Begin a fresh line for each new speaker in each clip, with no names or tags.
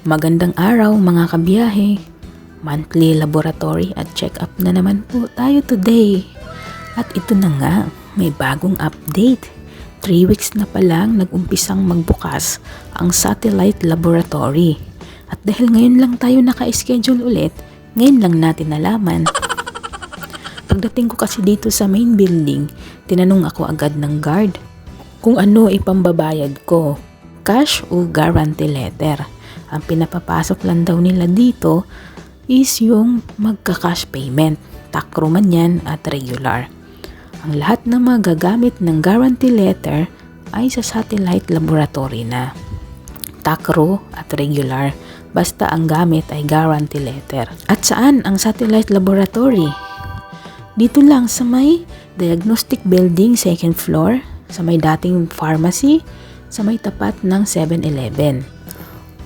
Magandang araw mga kabiyahe. Monthly laboratory at check-up na naman po tayo today. At ito na nga, may bagong update. 3 weeks na pa lang nag-umpisang magbukas ang satellite laboratory. At dahil ngayon lang tayo naka-schedule ulit, ngayon lang natin nalaman. Pagdating ko kasi dito sa main building, tinanong ako agad ng guard kung ano ipambabayad ko, cash o guarantee letter. Ang pinapapasok lang daw nila dito is yung magka-cash payment, takro man yan at regular. Ang lahat na magagamit ng guarantee letter ay sa satellite laboratory na. Takro at regular, basta ang gamit ay guarantee letter. At saan ang satellite laboratory? Dito lang sa may diagnostic building second floor, sa may dating pharmacy, sa may tapat ng 7-Eleven.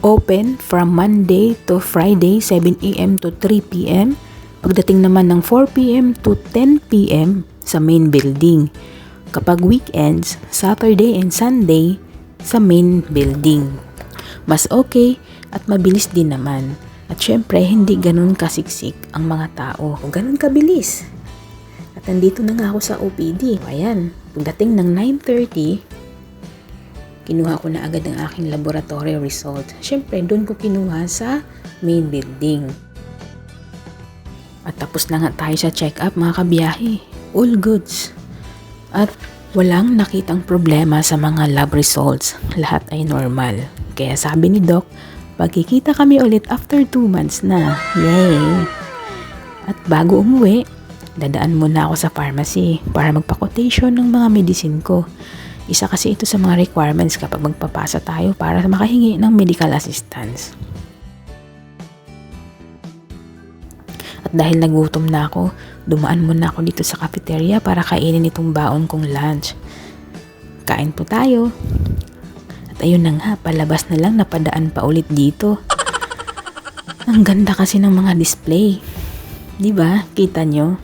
Open from Monday to Friday 7 a.m. to 3 p.m. Pagdating naman ng 4 p.m. to 10 p.m. sa main building. Kapag weekends, Saturday and Sunday sa main building. Mas okay at mabilis din naman. At syempre, hindi ganun kasiksik ang mga tao. O ganun kabilis. At nandito na nga ako sa OPD. Ayan, pagdating ng 9.30, kinuha ko na agad ang aking laboratory result. Siyempre, doon ko kinuha sa main building. At tapos na nga tayo sa check-up mga kabiyahe. All goods. At walang nakitang problema sa mga lab results. Lahat ay normal. Kaya sabi ni Doc, pagkikita kami ulit after 2 months na. Yay! At bago umuwi, dadaan muna ako sa pharmacy para magpa-quotation ng mga medicine ko. Isa kasi ito sa mga requirements kapag magpapasa tayo para makahingi ng medical assistance. At dahil nagutom na ako, dumaan muna ako dito sa cafeteria para kainin itong baon kong lunch. Kain po tayo. At ayun na nga, palabas na lang napadaan pa ulit dito. Ang ganda kasi ng mga display. 'Di ba? Kita nyo?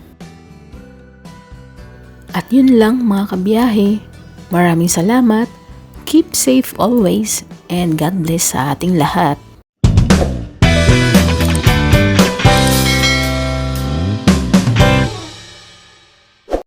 At yun lang mga kabiyahe. Maraming salamat. Keep safe always and God bless sa ating lahat.